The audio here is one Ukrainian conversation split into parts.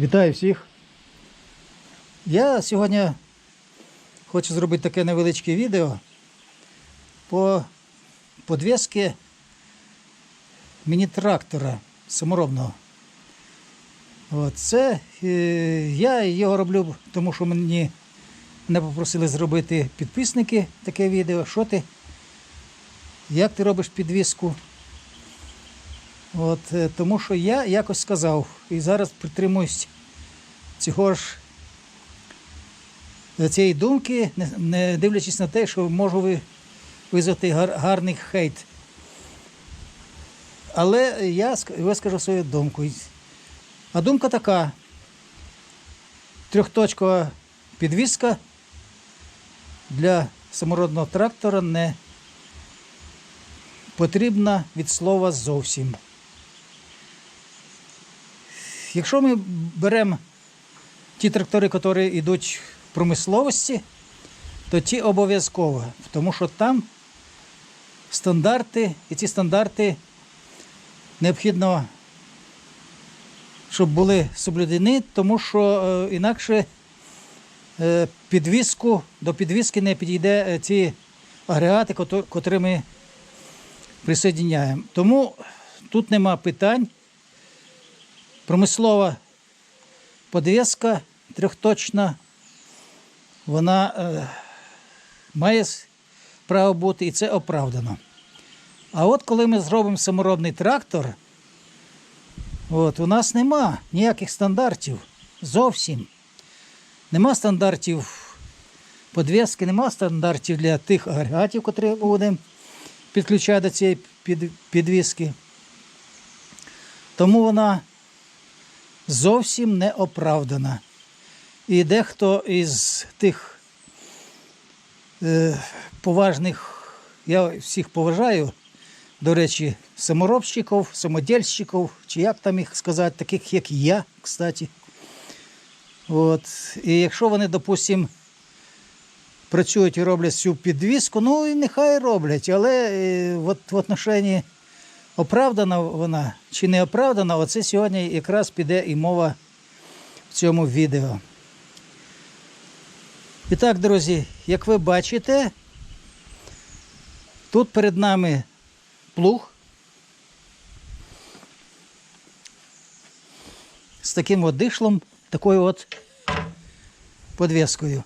Вітаю всіх. Я сьогодні хочу зробити таке невеличке відео по подвіски міні-трактора саморобного. От це е, я його роблю, тому що мені мене попросили зробити підписники таке відео. Що ти? Як ти робиш підвіску? От, е, тому що я якось сказав і зараз притримуюсь цього ж е, цієї думки, не, дивлячись на те, що можу визвати гарний хейт. Але я ск- вискажу свою думку. А думка така: трьохточкова підвіска для самородного трактора не потрібна від слова зовсім. Якщо ми беремо ті трактори, які йдуть в промисловості, то ті обов'язково, тому що там стандарти, і ці стандарти необхідно, щоб були соблюдені, тому що е, інакше е, підвіску, до підвіски не підійде е, ці агрегати, котрі ми присоединяємо. Тому тут нема питань. Промислова подвіска трьохточна, вона е, має право бути і це оправдано. А от коли ми зробимо саморобний трактор, от, у нас нема ніяких стандартів зовсім. Нема стандартів подвіски, нема стандартів для тих агрегатів, які будемо підключати до цієї підвіски. Тому вона зовсім не оправдана. І дехто із тих е, поважних, я всіх поважаю, до речі, саморобщиків, самодільщиків, чи як там їх сказати, таких як я, кстати. От. І якщо вони, допустимо, працюють і роблять цю підвіску, ну і нехай роблять, але е, от в отношенні оправдана вона чи не оправдана, оце сьогодні якраз піде і мова в цьому відео. І так, друзі, як ви бачите, тут перед нами плуг з таким от дишлом, такою от подвіскою.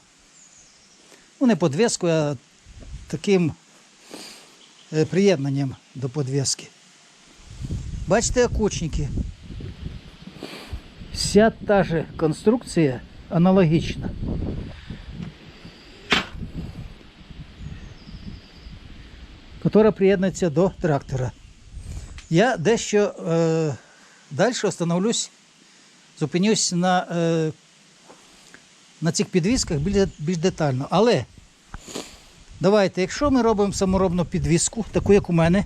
Ну, не подвіскою, а таким е, приєднанням до подвіски. Бачите окучники. Вся та же конструкція аналогічна. Котра приєднується до трактора. Я дещо е, далі остановлюсь, зупинюсь на, е, на цих підвісках більш, більш детально. Але давайте, якщо ми робимо саморобну підвіску, таку як у мене,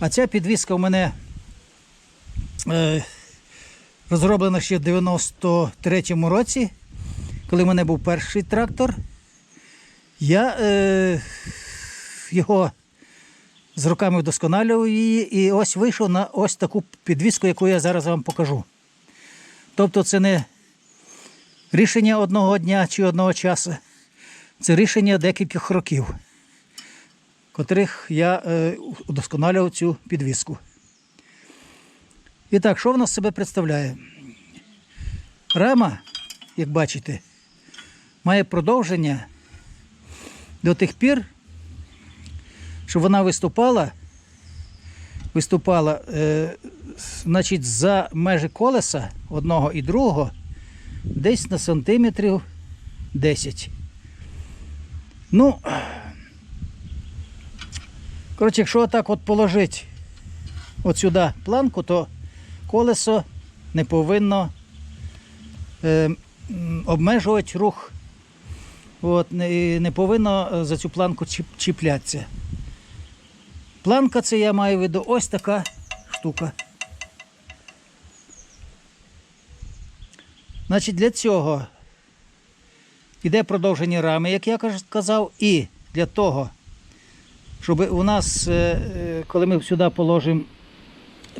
а ця підвіска у мене е, розроблена ще в 93-му році, коли в мене був перший трактор. Я е, його з руками вдосконалював її і ось вийшов на ось таку підвіску, яку я зараз вам покажу. Тобто це не рішення одного дня чи одного часу, це рішення декількох років котрих я е, удосконалював цю підвіску. І так, що вона з себе представляє? Рама, як бачите, має продовження до тих пір, щоб вона виступала, виступала е, значить, за межі колеса одного і другого десь на сантиметрів 10. Ну, Коротше, якщо отак от положити от сюди планку, то колесо не повинно е, обмежувати рух. От, не, не повинно е, за цю планку чіп, чіплятися. Планка це я маю в виду ось така штука. Значить, для цього йде продовження рами, як я казав, і для того, щоб у нас, е, е, коли ми сюди положимо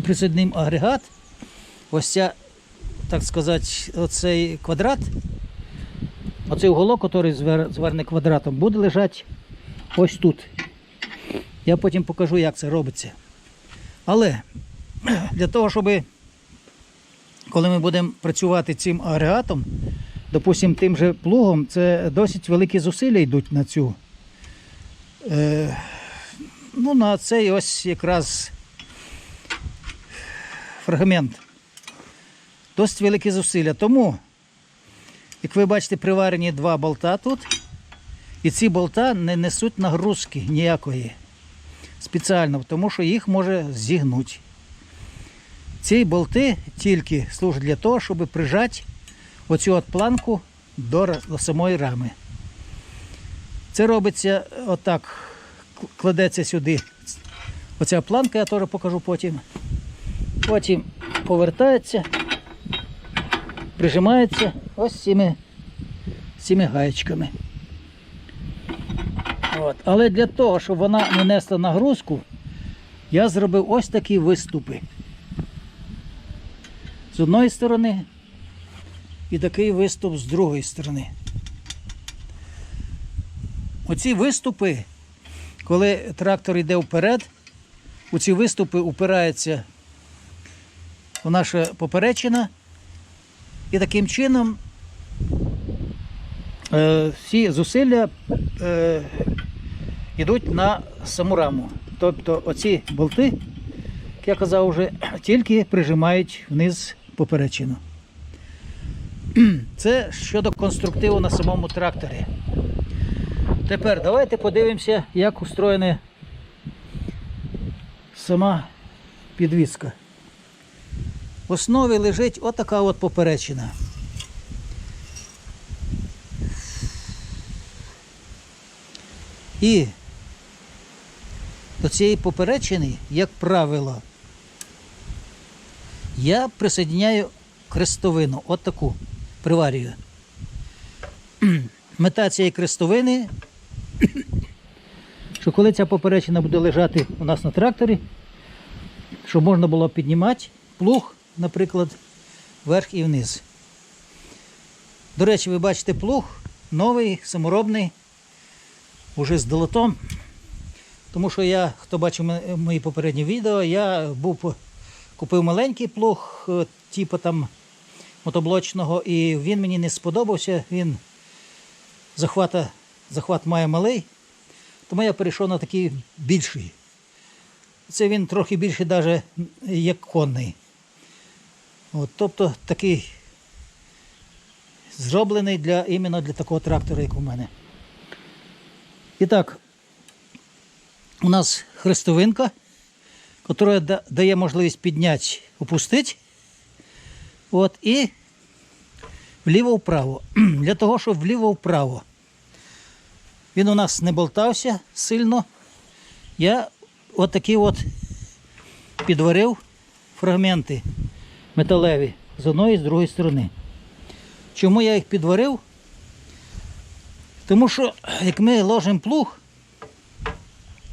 присадним агрегат, ось ця так сказати, оцей квадрат, оцей уголок, який зверне квадратом, буде лежати ось тут. Я потім покажу, як це робиться. Але для того, щоб коли ми будемо працювати цим агрегатом, допустимо, тим же плугом, це досить великі зусилля йдуть на цю. Е, ну, на цей ось якраз фрагмент. Досить великі зусилля. Тому, як ви бачите, приварені два болта тут, і ці болта не несуть нагрузки ніякої спеціально, тому що їх може зігнути. Ці болти тільки служать для того, щоб прижати оцю от планку до, самої рами. Це робиться отак, кладеться сюди. Оця планка, я теж покажу потім. Потім повертається, прижимається ось цими, цими гаєчками. От. Але для того, щоб вона не несла нагрузку, я зробив ось такі виступи. З одної сторони і такий виступ з другої сторони. Оці виступи, коли трактор йде вперед, у ці виступи упирається наша поперечина, і таким чином е, всі зусилля е, йдуть на саму раму. Тобто оці болти, як я казав вже, тільки прижимають вниз поперечину. Це щодо конструктиву на самому тракторі. Тепер давайте подивимося, як устроєна сама підвіска. В основі лежить отака от поперечина. І до цієї поперечини, як правило, я присоединяю крестовину, от таку приварюю. Мета цієї крестовини, що коли ця поперечина буде лежати у нас на тракторі, щоб можна було піднімати плуг, наприклад, вверх і вниз. До речі, ви бачите плуг новий, саморобний, уже з долотом. Тому що я, хто бачив мої попередні відео, я був купив маленький плуг, е, типу там мотоблочного, і він мені не сподобався. Він захвата, захват має малий, тому я перейшов на такий більший. Це він трохи більший, навіть як конний. От, тобто такий зроблений для, іменно для такого трактора, як у мене. І так, у нас хрестовинка, яка дає можливість підняти, опустити. От, і вліво-вправо. Для того, щоб вліво-вправо він у нас не болтався сильно, я от такі от підварив фрагменти металеві з одної і з другої сторони. Чому я їх підварив? Тому що як ми ложимо плуг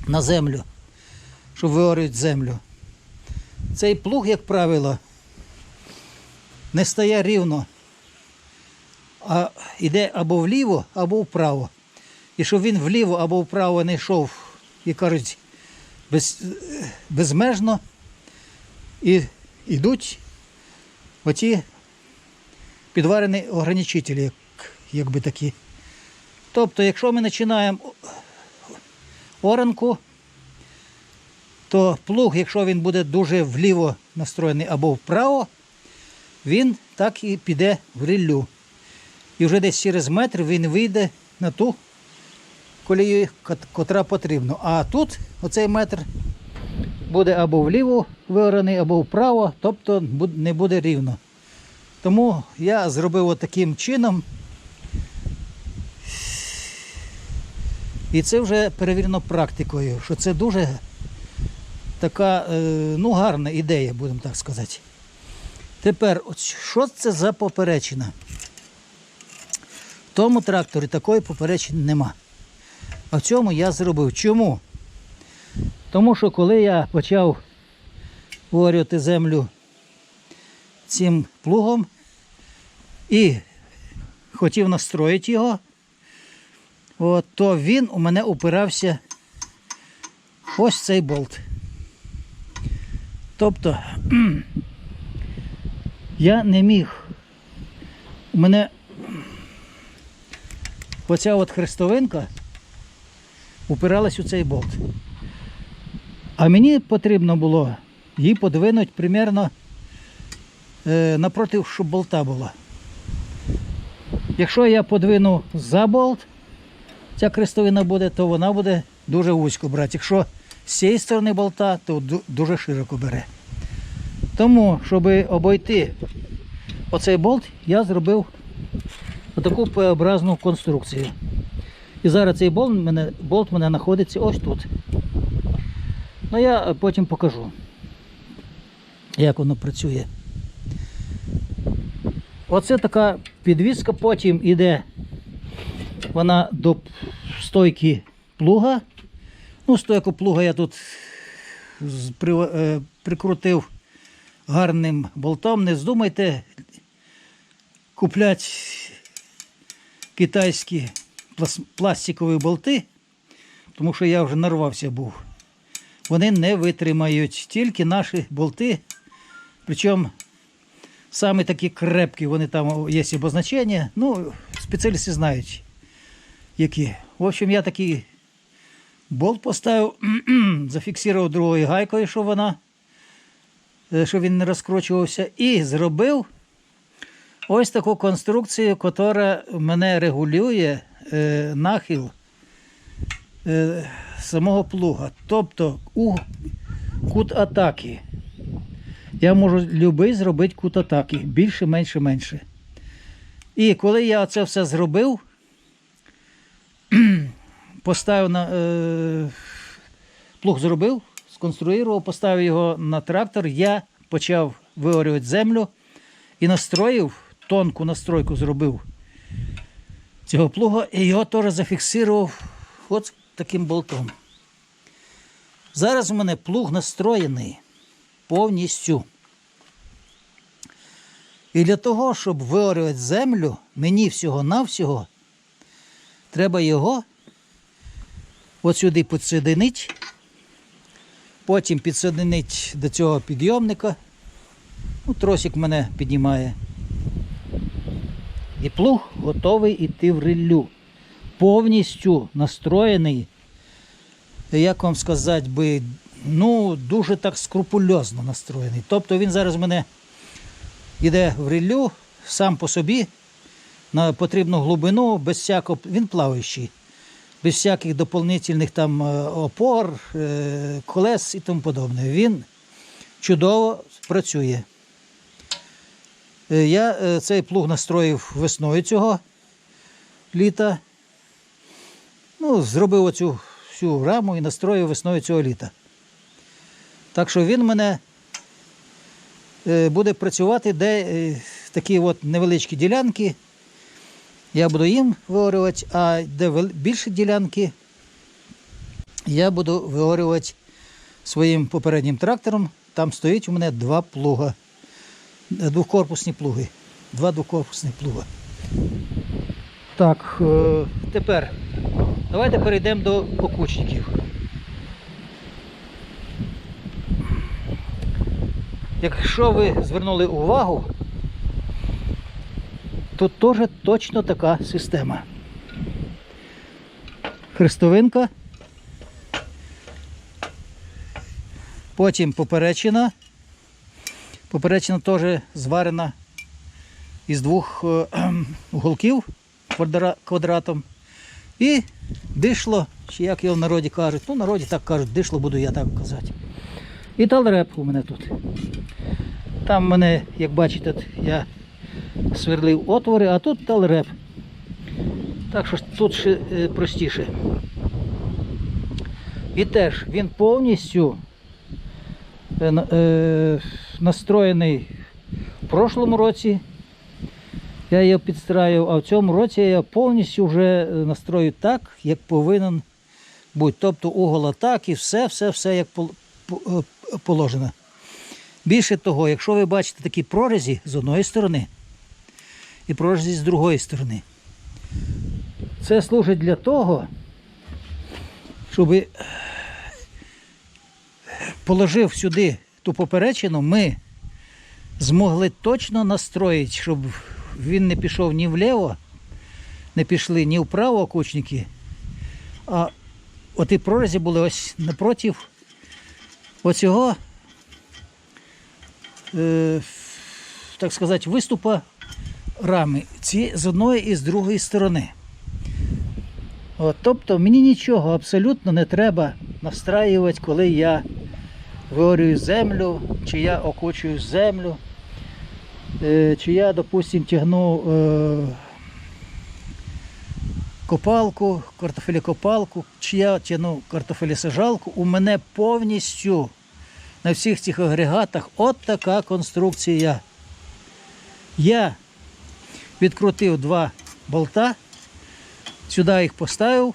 на землю, щоб виорювати землю, цей плуг, як правило, не стає рівно, а йде або вліво, або вправо. І щоб він вліво або вправо не йшов, як кажуть, без, безмежно, і йдуть оті підварені ограничителі, як, якби такі. Тобто, якщо ми починаємо оранку, то плуг, якщо він буде дуже вліво настроєний або вправо, він так і піде в ріллю. І вже десь через метр він вийде на ту колію, котра потрібна. А тут оцей метр буде або вліво виораний, або вправо, тобто не буде рівно. Тому я зробив таким чином. І це вже перевірено практикою, що це дуже така е, ну, гарна ідея, будемо так сказати. Тепер, що це за поперечина? В тому тракторі такої поперечини нема. А в цьому я зробив. Чому? Тому що коли я почав орювати землю цим плугом, і хотів настроїти його, от, то він у мене упирався ось цей болт. Тобто я не міг. У мене оця от хрестовинка упиралась у цей болт. А мені потрібно було її подвинути примерно е, напроти, щоб болта була. Якщо я подвину за болт, ця крестовина буде, то вона буде дуже вузько брати. Якщо з цієї сторони болта, то дуже широко бере. Тому, щоб обійти оцей болт, я зробив отаку П-образну конструкцію. І зараз цей болт мене, болт мене знаходиться ось тут. Ну я потім покажу, як воно працює. Оце така підвіска, потім іде вона до стойки плуга. Ну, стойку плуга я тут е, прикрутив гарним болтом. Не здумайте купляти китайські плас- пластикові болти, тому що я вже нарвався був. Вони не витримають тільки наші болти. Причому саме такі крепкі, вони там є обозначення. Ну, спеціалісти знають, які. В общем, я такий болт поставив, зафіксував другою гайкою, щоб вона, е, щоб він не розкручувався, і зробив ось таку конструкцію, яка мене регулює е, нахил е, самого плуга. Тобто у кут атаки. Я можу любий зробити кут атаки. Більше, менше, менше. І коли я це все зробив, поставив на е, плуг зробив, сконструював, поставив його на трактор, я почав виорювати землю і настроїв, тонку настройку зробив цього плуга і його теж зафіксував от таким болтом. Зараз у мене плуг настроєний повністю. І для того, щоб виорювати землю, мені всього-навсього треба його от сюди підсоединити, потім підсоединити до цього підйомника. Ну, тросик мене піднімає. І плуг готовий йти в риллю. Повністю настроєний, як вам сказати би, ну, дуже так скрупульозно настроєний. Тобто він зараз мене йде в риллю сам по собі на потрібну глибину, без всякого, він плаваючий, без всяких доповнительних там е, опор, е, колес і тому подобне. Він чудово працює. Е, Я цей плуг настроїв весною цього літа. Ну, зробив оцю всю раму і настроїв весною цього літа. Так що він мене буде працювати, де такі от невеличкі ділянки. Я буду їм виорювати, а де більші ділянки, я буду виорювати своїм попереднім трактором. Там стоїть у мене два плуга, е, двокорпусні плуги. Два двокорпусні плуга. Так, е, тепер давайте перейдемо до окучників. Якщо ви звернули увагу, тут теж точно така система. Хрестовинка, потім поперечина. Поперечина теж зварена із двох е, уголків квадратом. І дишло, чи як його в народі кажуть, ну в народі так кажуть, дишло буду я так казати. І талреп у мене тут. Там мене, як бачите, я сверлив отвори, а тут талреп. Так що тут ще е, простіше. І теж він повністю е, е, настроєний в прошлому році. Я його підстраював, а в цьому році я повністю вже настрою так, як повинен бути. Тобто угол атаки, все, все, все як пол- положено. Більше того, якщо ви бачите такі прорізі з одної сторони, і прорізі з другої сторони. Це служить для того, щоб положив сюди ту поперечину, ми змогли точно настроїти, щоб він не пішов ні вліво, не пішли ні вправо окучники, а оті прорізі були ось напротив оцього, е, так сказати, виступа рами. Ці з одної і з другої сторони. От, тобто мені нічого абсолютно не треба настраювати, коли я виорюю землю, чи я окучую землю, е, чи я, допустим, тягну е, копалку, картофелікопалку, чи я тягну картофелісажалку, у мене повністю на всіх цих агрегатах от така конструкція. Я відкрутив два болта, сюди їх поставив,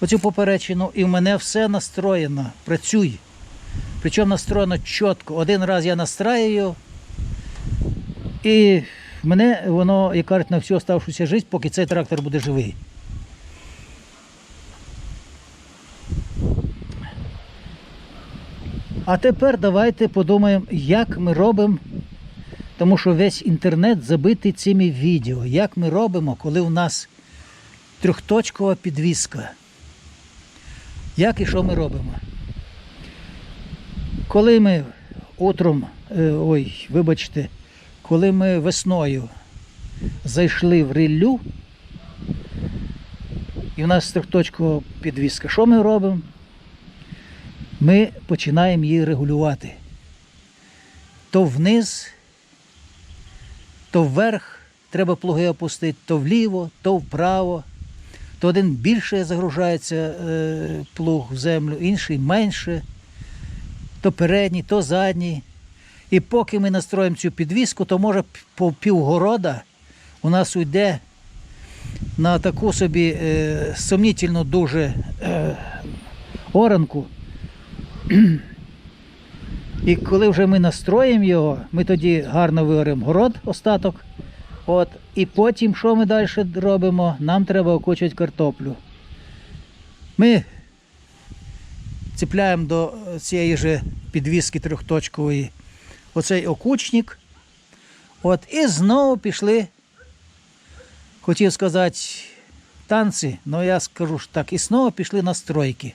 оцю поперечину, і в мене все настроєно, працює. Причому настроєно чітко. Один раз я настраюю, і в мене воно, як кажуть, на всю оставшуюся життя, поки цей трактор буде живий. А тепер давайте подумаємо, як ми робимо, тому що весь інтернет забитий цими відео. Як ми робимо, коли у нас трьохточкова підвіска. Як і що ми робимо? Коли ми утром, е, ой, вибачте, коли ми весною зайшли в ріллю, і в нас трьохточкова підвіска, що ми робимо? Ми починаємо її регулювати. То вниз, то вверх треба плуги опустити, то вліво, то вправо. То один більше загружається е, плуг в землю, інший менше, то передній, то задній. І поки ми настроїмо цю підвіску, то може по півгорода у нас уйде на таку собі е, сумнітельну дуже е, оранку. І коли вже ми настроїмо його, ми тоді гарно виоримо город, остаток. От, і потім, що ми далі робимо? Нам треба окучувати картоплю. Ми ціпляємо до цієї же підвіски трьохточкової оцей окучник. От, і знову пішли, хотів сказати, танці, але я скажу ж так, і знову пішли настройки.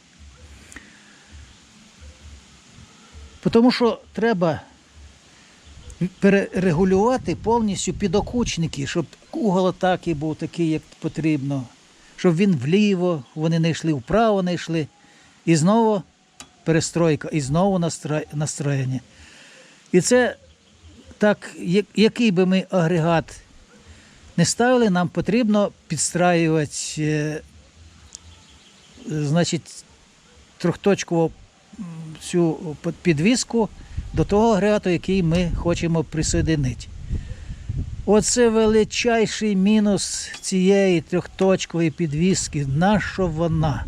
Тому що треба перерегулювати повністю підокучники, щоб угол атаки був такий, як потрібно, щоб він вліво, вони не йшли, вправо не йшли. І знову перестройка, і знову настроєння. І це так, який би ми агрегат не ставили, нам потрібно підстраювати е, значить, трьохточкову цю підвіску до того агрегату, який ми хочемо присоединити. Оце величайший мінус цієї трьохточкової підвіски. Наша вона?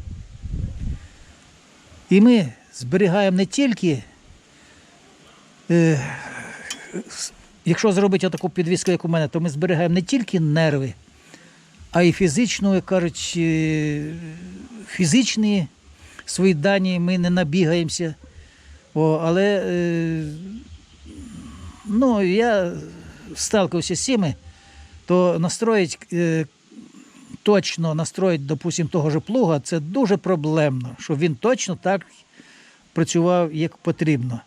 І ми зберігаємо не тільки, е, якщо зробити таку підвіску, як у мене, то ми зберігаємо не тільки нерви, а й фізичну, як кажуть, е, фізичні свої дані ми не набігаємося. О, Але е, ну, я сталкивався з цими, то настроїть е, точно настроїть, допустим, того ж плуга, це дуже проблемно, щоб він точно так працював, як потрібно.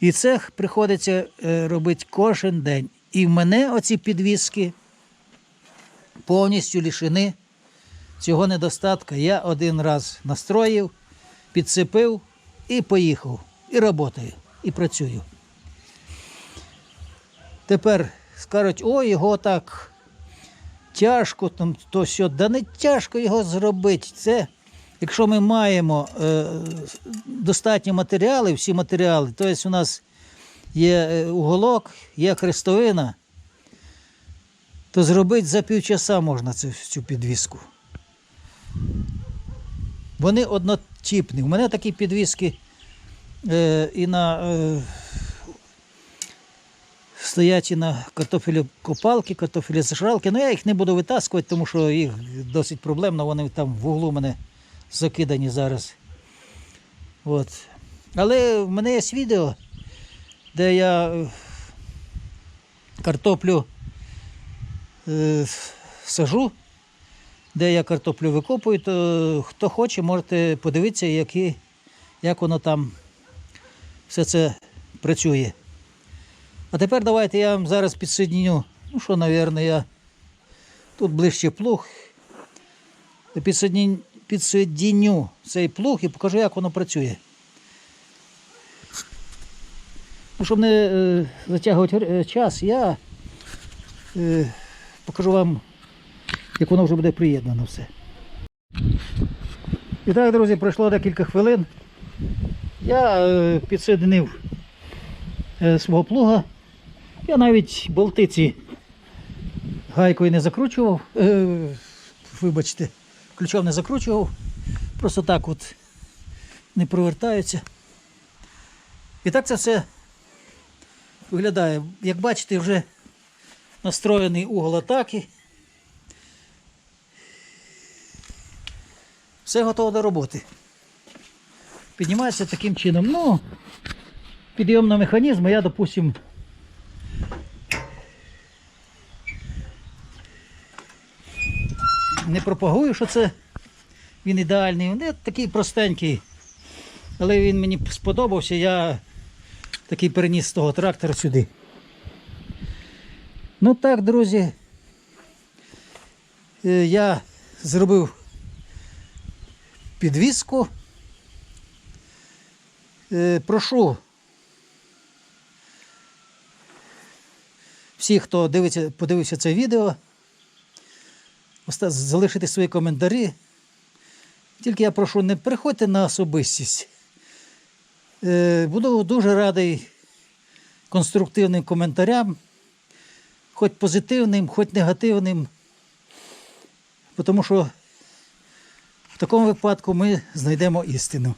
І це приходиться е, робити кожен день. І в мене оці підвіски повністю лишені цього недостатка. Я один раз настроїв, підсипив і поїхав. І працюю, і працюю. Тепер скажуть, о, його так тяжко, там, то все. Да не тяжко його зробити. Це, якщо ми маємо е, достатні матеріали, всі матеріали, тобто у нас є е, уголок, є хрестовина, то зробити за півчаса можна цю, цю підвіску. Вони однотипні. У мене такі підвіски е, і на е, стоячі на картофелькопалки, картофелезажалки. Ну я їх не буду витаскувати, тому що їх досить проблемно, вони там в углу мене закидані зараз. От. Але в мене є відео, де я е, картоплю е, сажу, де я картоплю викопую, то хто хоче, можете подивитися, які, як воно там все це працює. А тепер давайте я вам зараз підсоединю. Ну що, напевно, я тут ближче плуг. Підсоединю цей плуг і покажу, як воно працює. Ну, щоб не е, затягувати е, час, я е, покажу вам, як воно вже буде приєднано все. І так, друзі, пройшло декілька хвилин. Я е, е, свого плуга. Я навіть болтиці гайкою не закручував. Е, вибачте, ключом не закручував. Просто так от не провертаються. І так це все виглядає. Як бачите, вже настроєний угол атаки. Все готово до роботи. Піднімається таким чином. Ну, підйомного механізму я, допустим, не пропагую, що це він ідеальний. Він такий простенький. Але він мені сподобався, я такий переніс з того трактора сюди. Ну так, друзі. е, Я зробив підвіску. Е, Прошу всіх, хто дивиться, подивився це відео, залишити свої коментарі. Тільки я прошу, не переходьте на особистість. Е, Буду дуже радий конструктивним коментарям, хоч позитивним, хоч негативним. Тому що в такому випадку ми знайдемо істину.